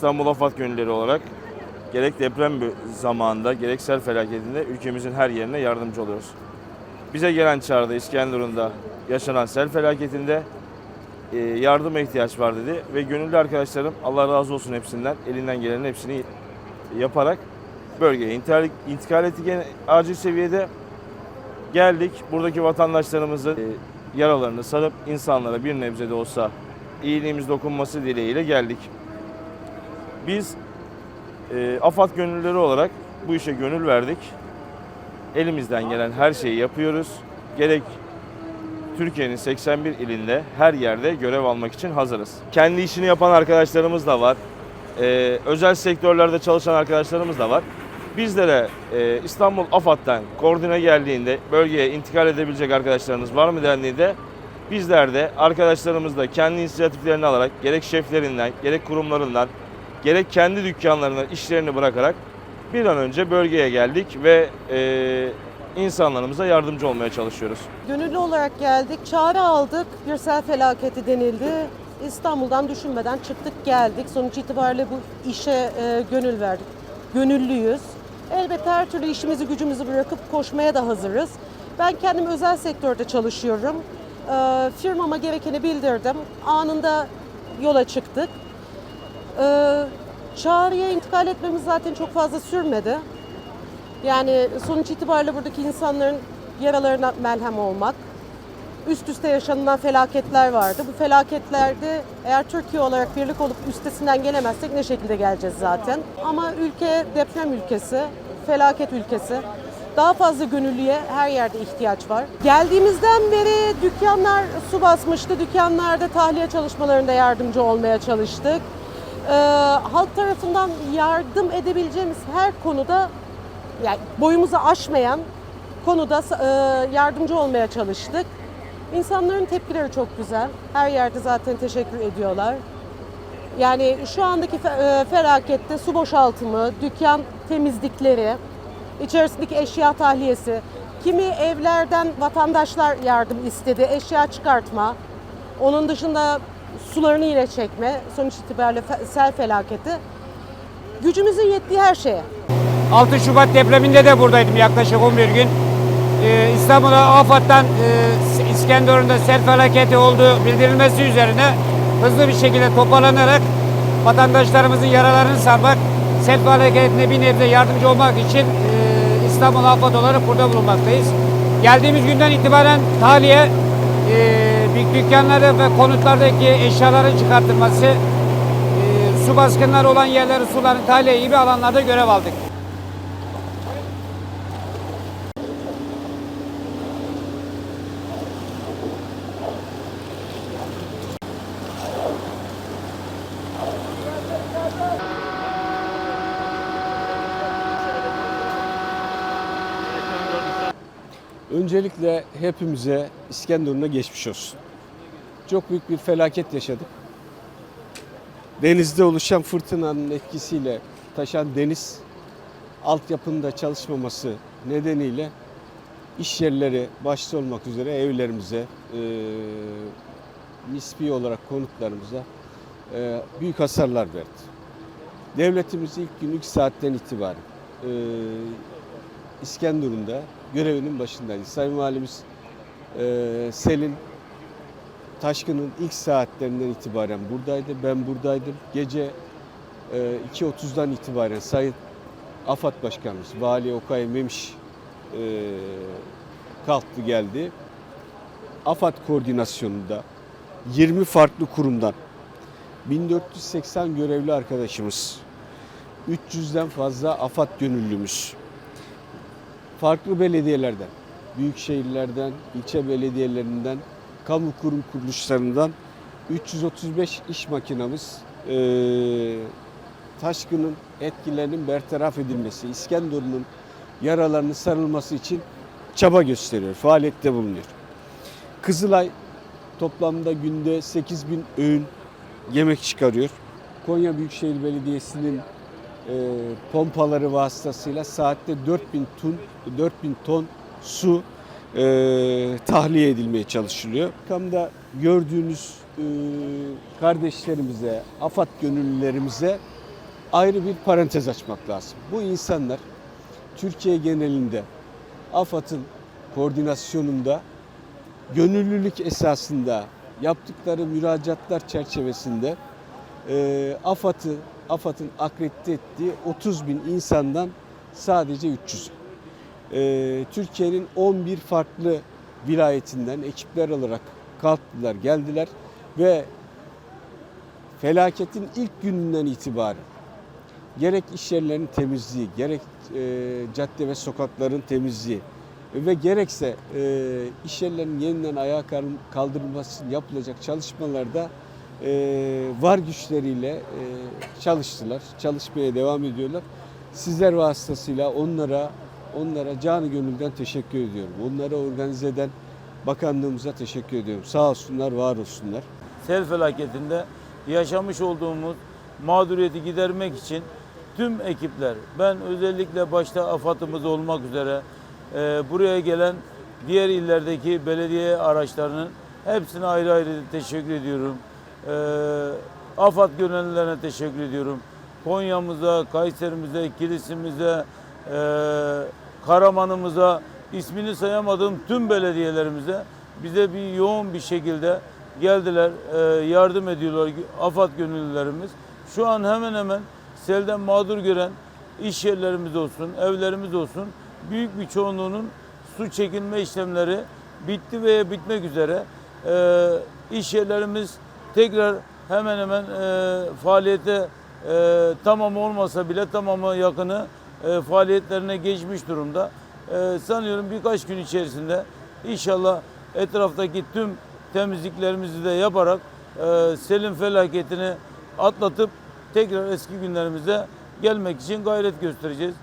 İstanbul Afat Gönülleri olarak gerek deprem zamanında gerek sel felaketinde ülkemizin her yerine yardımcı oluyoruz. Bize gelen çağrıda İskenderun'da yaşanan sel felaketinde e, yardıma ihtiyaç var dedi ve gönüllü arkadaşlarım Allah razı olsun hepsinden elinden gelenin hepsini yaparak bölgeye intikal, intikal ettik acil seviyede geldik. Buradaki vatandaşlarımızın e, yaralarını sarıp insanlara bir nebze de olsa iyiliğimiz dokunması dileğiyle geldik. Biz e, AFAD gönüllüleri olarak bu işe gönül verdik. Elimizden gelen her şeyi yapıyoruz. Gerek Türkiye'nin 81 ilinde her yerde görev almak için hazırız. Kendi işini yapan arkadaşlarımız da var. Ee, özel sektörlerde çalışan arkadaşlarımız da var. Bizlere e, İstanbul AFAD'dan koordine geldiğinde bölgeye intikal edebilecek arkadaşlarınız var mı dendiğinde bizler de arkadaşlarımız da kendi inisiyatiflerini alarak gerek şeflerinden gerek kurumlarından gerek kendi dükkanlarından işlerini bırakarak bir an önce bölgeye geldik ve e, insanlarımıza yardımcı olmaya çalışıyoruz. Gönüllü olarak geldik, çağrı aldık, bir sel felaketi denildi. İstanbul'dan düşünmeden çıktık geldik. Sonuç itibariyle bu işe e, gönül verdik. Gönüllüyüz. Elbette her türlü işimizi gücümüzü bırakıp koşmaya da hazırız. Ben kendim özel sektörde çalışıyorum. E, firmama gerekeni bildirdim. Anında yola çıktık. E, çağrıya intikal etmemiz zaten çok fazla sürmedi. Yani sonuç itibariyle buradaki insanların yaralarına melhem olmak. Üst üste yaşanılan felaketler vardı. Bu felaketlerde eğer Türkiye olarak birlik olup üstesinden gelemezsek ne şekilde geleceğiz zaten. Ama ülke deprem ülkesi, felaket ülkesi. Daha fazla gönüllüye her yerde ihtiyaç var. Geldiğimizden beri dükkanlar su basmıştı. Dükkanlarda tahliye çalışmalarında yardımcı olmaya çalıştık. Ee, halk tarafından yardım edebileceğimiz her konuda yani boyumuzu aşmayan konuda e, yardımcı olmaya çalıştık. İnsanların tepkileri çok güzel. Her yerde zaten teşekkür ediyorlar. Yani şu andaki e, felakette su boşaltımı, dükkan temizlikleri, içerisindeki eşya tahliyesi, kimi evlerden vatandaşlar yardım istedi, eşya çıkartma, onun dışında sularını yine çekme, sonuç itibariyle sel felaketi. Gücümüzün yettiği her şeye. 6 Şubat depreminde de buradaydım yaklaşık 11 gün. Ee, İstanbul'a AFAD'dan e, İskenderun'da sel felaketi olduğu bildirilmesi üzerine hızlı bir şekilde toparlanarak vatandaşlarımızın yaralarını sarmak, sel felaketine bir nebze yardımcı olmak için e, İstanbul AFAD olarak burada bulunmaktayız. Geldiğimiz günden itibaren tahliye, büyük dükkanları ve konutlardaki eşyaların çıkartılması, e, su baskınları olan yerleri suların tahliye gibi alanlarda görev aldık. Öncelikle hepimize İskenderun'a geçmiş olsun. Çok büyük bir felaket yaşadık. Denizde oluşan fırtınanın etkisiyle taşan deniz altyapının da çalışmaması nedeniyle iş yerleri başta olmak üzere evlerimize, e, nispi olarak konutlarımıza e, büyük hasarlar verdi. Devletimiz ilk gün ilk saatten itibaren e, İskenderun'da görevinin başındaydı. Sayın Valimiz e, Selin Taşkın'ın ilk saatlerinden itibaren buradaydı. Ben buradaydım. Gece e, 2.30'dan itibaren Sayın AFAD Başkanımız Vali Okay Memiş e, kalktı geldi. AFAD koordinasyonunda 20 farklı kurumdan 1480 görevli arkadaşımız 300'den fazla AFAD gönüllümüz farklı belediyelerden, büyük şehirlerden, ilçe belediyelerinden, kamu kurum kuruluşlarından 335 iş makinamız eee taşkının etkilerinin bertaraf edilmesi, İskenderun'un yaralarının sarılması için çaba gösteriyor, faaliyette bulunuyor. Kızılay toplamda günde 8 bin öğün yemek çıkarıyor. Konya Büyükşehir Belediyesi'nin e, pompaları vasıtasıyla saatte 4000 ton 4000 ton su e, tahliye edilmeye çalışılıyor. Kamda gördüğünüz e, kardeşlerimize, AFAD gönüllülerimize ayrı bir parantez açmak lazım. Bu insanlar Türkiye genelinde AFAD'ın koordinasyonunda gönüllülük esasında yaptıkları müracaatlar çerçevesinde e, AFAD'ı AFAD'ın akredite ettiği 30 bin insandan sadece 300. E, Türkiye'nin 11 farklı vilayetinden ekipler olarak kalktılar, geldiler ve felaketin ilk gününden itibaren gerek iş yerlerinin temizliği, gerek e, cadde ve sokakların temizliği ve gerekse e, iş yerlerinin yeniden ayağa kal- kaldırılması yapılacak çalışmalarda e, var güçleriyle e, çalıştılar, çalışmaya devam ediyorlar. Sizler vasıtasıyla onlara onlara canı gönülden teşekkür ediyorum. Onlara organize eden bakanlığımıza teşekkür ediyorum. Sağ olsunlar, var olsunlar. sel felaketinde yaşamış olduğumuz mağduriyeti gidermek için tüm ekipler, ben özellikle başta AFAD'ımız olmak üzere e, buraya gelen diğer illerdeki belediye araçlarının hepsine ayrı ayrı teşekkür ediyorum. E, AFAD gönüllülerine teşekkür ediyorum. Konya'mıza, Kayserimize, Kilisimize, e, Karaman'ımıza, ismini sayamadığım tüm belediyelerimize bize bir yoğun bir şekilde geldiler, e, yardım ediyorlar AFAD gönüllülerimiz. Şu an hemen hemen selden mağdur gören iş yerlerimiz olsun, evlerimiz olsun büyük bir çoğunluğunun su çekilme işlemleri bitti veya bitmek üzere. E, iş yerlerimiz tekrar hemen hemen e, faaliyete e, tamamı olmasa bile tamamı yakını e, faaliyetlerine geçmiş durumda. E, sanıyorum birkaç gün içerisinde inşallah etraftaki tüm temizliklerimizi de yaparak e, selim felaketini atlatıp tekrar eski günlerimize gelmek için gayret göstereceğiz.